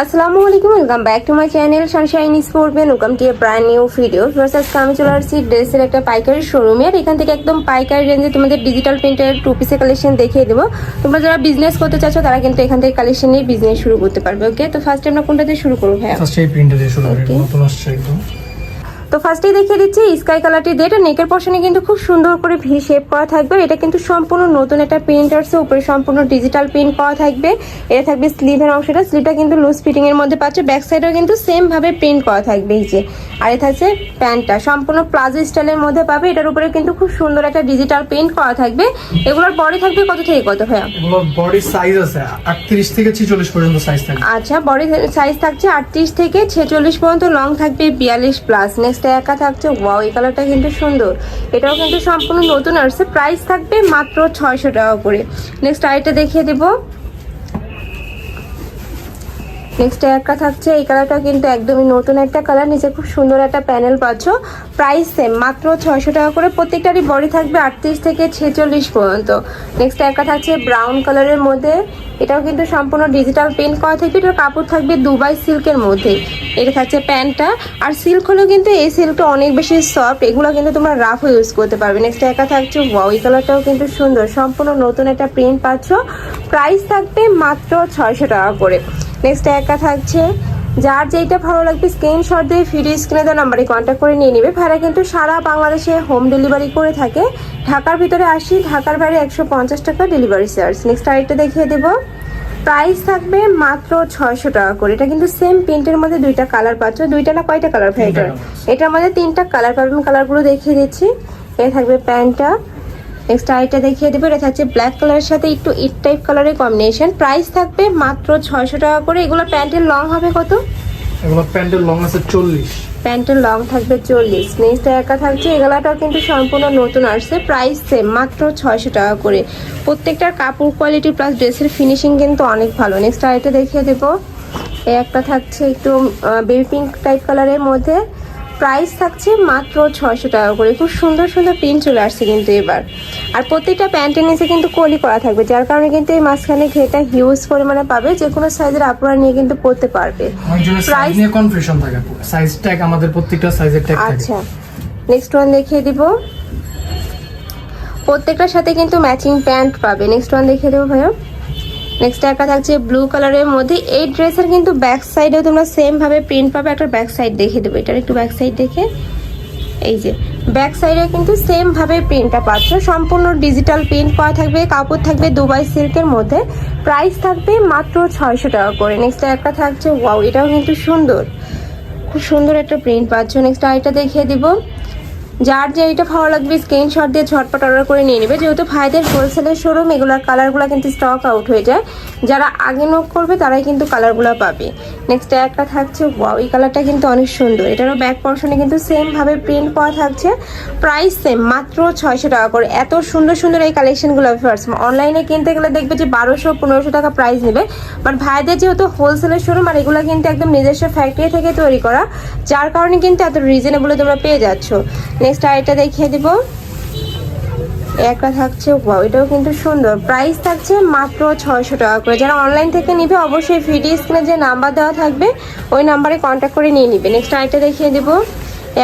আসসালামু আলাইকুম welcome back to my channel sunshine স্পোর্টবেন welcome to a brand new video first আজকে আমি চলে আসছি ড্রেসের একটা পাইকারি শোরুমে আর এখান থেকে একদম পাইকারি রেঞ্জে তোমাদের ডিজিটাল প্রিন্টের টু পিসের কালেকশন দেখিয়ে দেবো। তোমরা যারা বিজনেস করতে চাচ্ছ তারা কিন্তু এখান থেকে কালেকশন নিয়ে বিজনেস শুরু করতে পারবে ওকে তো ফার্স্ট আমরা কোনটা দিয়ে শুরু করব হ্যাঁ ফার্স্ট এই প্রিন্টটা দিয়ে শুরু করব নতুন আসছে একদম। তো ফার্স্টেই দেখিয়ে দিচ্ছি স্কাই কালারটি দিয়ে এটা নেকের পশনে কিন্তু খুব সুন্দর করে ভি শেপ করা থাকবে। এটা কিন্তু সম্পূর্ণ নতুন একটা প্রিন্ট আসছে উপরে সম্পূর্ণ ডিজিটাল প্রিন্ট করা থাকবে। এটা থাকবে স্লিভের অংশটা স্লিভটা কিন্তু লুজ ফিটিং এর মধ্যে পাচ্ছে ব্যাক সাইডেও কিন্তু সেম ভাবে প্রিন্ট করা থাকবে এই যে। আর এটা থাকছে প্যান্টটা সম্পূর্ণ প্লাজো স্টাইলের মধ্যে পাবে। এটার উপরে কিন্তু খুব সুন্দর একটা ডিজিটাল প্রিন্ট করা থাকবে। এগুলোর বডি থাকবে কত থেকে কত ভাইয়া? বডির সাইজ আছে আটত্রিশ থেকে ছিচল্লিশ পর্যন্ত সাইজ থাকে আচ্ছা বডি সাইজ থাকছে আটত্রিশ থেকে ছেচল্লিশ পর্যন্ত লং থাকবে বিয়াল্লিশ প্লাস নেক্সট একা থাকছে? ওয়াও এই কালারটা কিন্তু সুন্দর। এটাও কিন্তু সম্পূর্ণ নতুন আসছে প্রাইস থাকবে মাত্র ছয়শো টাকা করে। নেক্সট আইটা দেখিয়ে দেবো। নেক্সট একটা থাকছে, এই কালারটা কিন্তু একদমই নতুন একটা কালার, নিচে খুব সুন্দর একটা প্যানেল পাচ্ছ। প্রাইস সেম মাত্র ছয়শো টাকা করে, প্রত্যেকটারই বডি থাকবে আটত্রিশ থেকে ছেচল্লিশ পর্যন্ত। নেক্সট একটা থাকছে ব্রাউন কালারের মধ্যে, এটাও কিন্তু সম্পূর্ণ ডিজিটাল প্রিন্ট করা থাকবে, এটার কাপড় থাকবে দুবাই সিল্কের মধ্যে। এটা থাকছে প্যান্টটা, আর সিল্ক হলেও কিন্তু এই সিল্কটা অনেক বেশি সফট এগুলো কিন্তু তোমরা রাফও ইউজ করতে পারবে। নেক্সট একা থাকছে ওয়াও এই কালারটাও কিন্তু সুন্দর, সম্পূর্ণ নতুন একটা প্রিন্ট পাচ্ছ। প্রাইস থাকবে মাত্র ছয়শো টাকা করে। নেক্সট একা থাকছে। যার যেটা ভালো লাগবে স্ক্রিনশট দিয়ে ভিডিও স্ক্রিনে দেওয়া নাম্বারে কন্ট্যাক্ট করে নিয়ে নেবে। ভাড়া কিন্তু সারা বাংলাদেশে হোম ডেলিভারি করে থাকে। ঢাকার ভিতরে আসি ঢাকার বাইরে একশো পঞ্চাশ টাকা ডেলিভারি চার্জ নেক্সট আরেকটা দেখিয়ে দেবো। প্রাইস থাকবে মাত্র ছয়শো টাকা করে। এটা কিন্তু সেম প্রিন্টের মধ্যে দুইটা কালার পাচ্ছ। দুইটা না কয়টা কালার ভাই এটার মধ্যে তিনটা কালার পাবেন। কালারগুলো দেখিয়ে দিচ্ছি। এ থাকবে প্যান্টটা। নেক্সট আইটা দেখিয়ে দেবো। এটা থাকছে ব্ল্যাক কালারের সাথে একটু ইট টাইপ কালারের কম্বিনেশন প্রাইস থাকবে মাত্র ছয়শো টাকা করে। এগুলো প্যান্টের লং হবে কত? এগুলো প্যান্টের লং আছে চল্লিশ। প্যান্টের লং থাকবে চল্লিশ। নেক্সট একা থাকছে। এগুলাটাও কিন্তু সম্পূর্ণ নতুন আসছে। প্রাইস সেম মাত্র ছয়শো টাকা করে। প্রত্যেকটার কাপড় কোয়ালিটি প্লাস ড্রেসের ফিনিশিং কিন্তু অনেক ভালো। নেক্সট আরেকটা দেখিয়ে দেবো। একটা থাকছে একটু বেবি পিঙ্ক টাইপ কালারের মধ্যে। প্রাইস থাকছে মাত্র ছয়শো টাকা করে। খুব সুন্দর সুন্দর প্রিন্ট চলে আসছে কিন্তু এবার। আর প্রত্যেকটা প্যান্টের নিচে কিন্তু কলি করা থাকবে যার কারণে কিন্তু এই মাঝখানে ঘেটা হিউজ পরিমাণে পাবে যে কোনো সাইজের আপনারা নিয়ে কিন্তু পরতে পারবে। অনেকজনের সাইজ নিয়ে কনফিউশন থাকে সাইজ ট্যাগ আমাদের প্রত্যেকটা সাইজের ট্যাগ থাকে। আচ্ছা নেক্সট ওয়ান দেখিয়ে দিব। প্রত্যেকটার সাথে কিন্তু ম্যাচিং প্যান্ট পাবে। নেক্সট ওয়ান দেখিয়ে দেবো ভাইয়া। নেক্সট একটা থাকছে ব্লু কালারের মধ্যে। এই ড্রেসের কিন্তু ব্যাক সাইডেও তোমরা সেম ভাবে প্রিন্ট পাবে। একটা ব্যাক সাইড দেখে দেবো। এটার একটু ব্যাক সাইড দেখে। এই যে ব্যাক সাইডে কিন্তু সেম ভাবে প্রিন্টটা পাচ্ছ। সম্পূর্ণ ডিজিটাল প্রিন্ট করা থাকবে, কাপড় থাকবে দুবাই সিল্কের মধ্যে। প্রাইস থাকবে মাত্র ছয়শো টাকা করে। নেক্সট একটা থাকছে ওয়াও এটাও কিন্তু সুন্দর। খুব সুন্দর একটা প্রিন্ট পাচ্ছ। নেক্সট আইটা দেখিয়ে দিব। যার যে এইটা ভালো লাগবে স্ক্রিনশট দিয়ে ঝটপট অর্ডার করে নিয়ে নেবে। যেহেতু ভাইদের হোলসেলের শোরুম এগুলোর কালারগুলো কিন্তু স্টক আউট হয়ে যায়। যারা আগে নোক করবে, তারাই কিন্তু কালারগুলো পাবে। নেক্সট একটা থাকছে ওয়াও এই কালারটা কিন্তু অনেক সুন্দর। এটারও ব্যাক পর্শনে কিন্তু সেমভাবে প্রিন্ট করা থাকছে। প্রাইস সেম মাত্র ছয়শো টাকা করে। এত সুন্দর সুন্দর এই কালেকশনগুলো ফার্স্ট অনলাইনে কিনতে গেলে দেখবে যে বারোশো, পনেরোশো টাকা প্রাইস নেবে। বাট ভাইদের যেহেতু হোলসেলের শোরুম আর এগুলো কিন্তু একদম নিজস্ব ফ্যাক্টরি থেকে তৈরি করা, যার কারণে কিন্তু এত রিজনেবলে তোমরা পেয়ে যাচ্ছ। নেক্সট আরেকটা দেখিয়ে দিব। একটা থাকছে ওয়াও এটাও কিন্তু সুন্দর। প্রাইস থাকছে মাত্র ছয়শো টাকা করে। যারা অনলাইন থেকে নিবে, অবশ্যই ভিডিও স্ক্রিনে যে নাম্বার দেওয়া থাকবে, ওই নাম্বারে কন্ট্যাক্ট করে নিয়ে নিবে। নেক্সট আরেকটা দেখিয়ে দেব।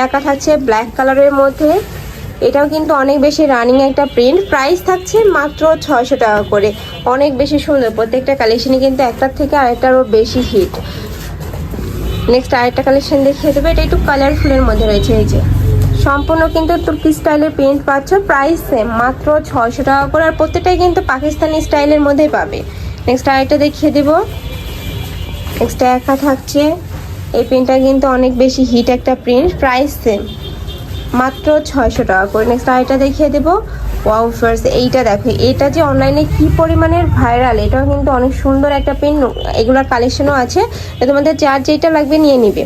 একা থাকছে ব্ল্যাক কালারের মধ্যে। এটাও কিন্তু অনেক বেশি রানিং একটা প্রিন্ট প্রাইস থাকছে মাত্র ছয়শো টাকা করে। অনেক বেশি সুন্দর। প্রত্যেকটা কালেকশনই কিন্তু একটার থেকে আরেকটারও বেশি হিট নেক্সট আরেকটা কালেকশন দেখিয়ে দেবে। এটা একটু কালারফুলের মধ্যে রয়েছে, এই যে। সম্পূর্ণ কিন্তু তুর্কি স্টাইলের প্রিন্ট পাচ্ছ প্রাইস সেম মাত্র ছয়শো টাকা করে, আর প্রত্যেকটাই কিন্তু পাকিস্তানি স্টাইলের মধ্যেই পাবে। নেক্সট আরেকটা দেখিয়ে দেবো। নেক্সট একা থাকছে। এই প্রিন্টটা কিন্তু অনেক বেশি হিট একটা প্রিন্ট প্রাইস সেম মাত্র ছয়শো টাকা করে। নেক্সট আরেকটা দেখিয়ে দেবো। ওয়াও ফার্স এইটা দেখো, এটা যে অনলাইনে কি পরিমাণের ভাইরাল এটাও কিন্তু অনেক সুন্দর একটা প্রিন্ট, এগুলোর কালেকশনও আছে। তোমাদের যার যেটা লাগবে নিয়ে নিবে।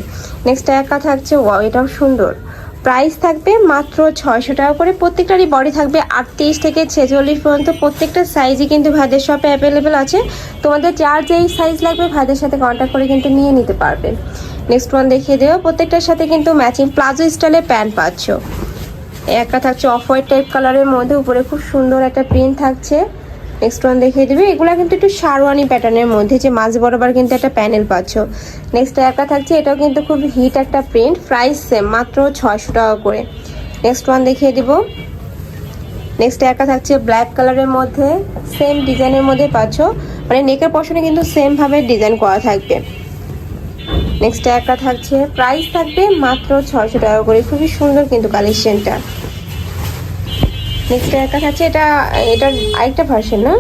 নেক্সট একা থাকছে ওয়াও এটাও সুন্দর। প্রাইস থাকবে মাত্র ছয়শো টাকা করে। প্রত্যেকটারই বডি থাকবে আটত্রিশ থেকে ছেচল্লিশ পর্যন্ত। প্রত্যেকটা সাইজই কিন্তু ভাইদের শপে অ্যাভেলেবেল আছে। তোমাদের যার যেই সাইজ লাগবে ভাইদের সাথে কন্ট্যাক্ট করে কিন্তু নিয়ে নিতে পারবে। নেক্সট ওয়ান দেখিয়ে দেবো। প্রত্যেকটার সাথে কিন্তু ম্যাচিং প্লাজো স্টাইলের প্যান্ট পাচ্ছ। একটা থাকছে অফ হোয়াইট টাইপ কালারের মধ্যে। উপরে খুব সুন্দর একটা প্রিন্ট থাকছে। নেক্সট ওয়ান দেখিয়ে দেবে। এগুলো কিন্তু একটু সারওয়ানি প্যাটার্নের মধ্যে, যে মাঝ বরাবর কিন্তু একটা প্যানেল পাচ্ছ। নেক্সট একটা থাকছে, এটাও কিন্তু খুব হিট একটা প্রিন্ট প্রাইস সেম মাত্র ছয়শো টাকা করে। নেক্সট ওয়ান দেখিয়ে দিব। নেক্সট একটা থাকছে ব্ল্যাক কালারের মধ্যে সেম ডিজাইনের মধ্যে পাচ্ছ। মানে নেকের পশনে কিন্তু সেম ভাবে ডিজাইন করা থাকবে। নেক্সট একটা থাকছে প্রাইস থাকবে মাত্র ছয়শো টাকা করে। খুবই সুন্দর কিন্তু কালেকশনটা নেক্সট একটা থাকছে এটা এটার আরেকটা ভার্সন না?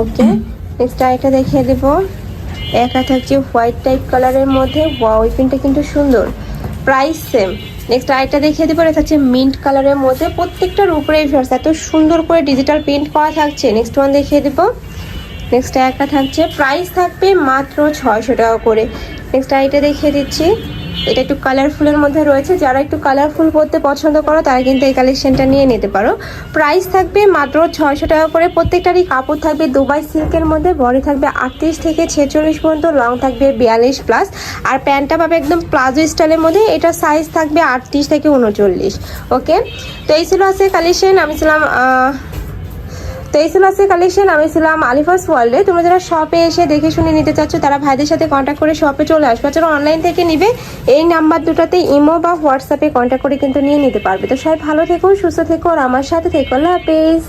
ওকে নেক্সট আরেকটা দেখিয়ে দেবো। একা থাকছে হোয়াইট টাইপ কালারের মধ্যে। ওয়াও এই প্রিন্টটা কিন্তু সুন্দর। প্রাইস সেম নেক্সট আরেকটা দেখিয়ে দেবো এটা থাকছে মিন্ট কালারের মধ্যে। প্রত্যেকটার উপরে ফিয়ার্স এত সুন্দর করে ডিজিটাল প্রিন্ট করা থাকছে। নেক্সট ওয়ান দেখিয়ে দেবো। নেক্সট একটা থাকছে প্রাইস থাকবে মাত্র ছয়শো টাকা করে। নেক্সট আইটা দেখিয়ে দিচ্ছি। এটা একটু কালারফুলের মধ্যে রয়েছে। যারা একটু কালারফুল পরতে পছন্দ করো, তারা কিন্তু এই কালেকশনটা নিয়ে নিতে পারো। প্রাইস থাকবে মাত্র ছয়শো টাকা করে। প্রত্যেকটারই কাপড় থাকবে দুবাই সিল্কের মধ্যে, বডি থাকবে আটত্রিশ থেকে ছেচল্লিশ পর্যন্ত লং থাকবে বিয়াল্লিশ প্লাস আর প্যান্টটা পাবে একদম প্লাজো স্টাইলের মধ্যে, এটা সাইজ থাকবে আটত্রিশ থেকে উনচল্লিশ। ওকে তো এই ছিল আছে কালেকশন আমি ছিলাম তো এই ছিল আজকে কালেকশন আমি ছিলাম আলিফাস ওয়ার্ল্ডে। তোমরা যারা শপে এসে দেখে শুনে নিতে চাচ্ছ, তারা ভাইদের সাথে কন্ট্যাক্ট করে শপে চলে আসবে। যারা অনলাইন থেকে নিবে, এই নাম্বার দুটাতে ইমো বা হোয়াটসঅ্যাপে কন্ট্যাক্ট করে কিন্তু নিয়ে নিতে পারবে। তো সবাই ভালো থেকো, সুস্থ থেকো, আর আমার সাথে থেকো। আল্লাহ হাফেজ।